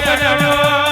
બનાવો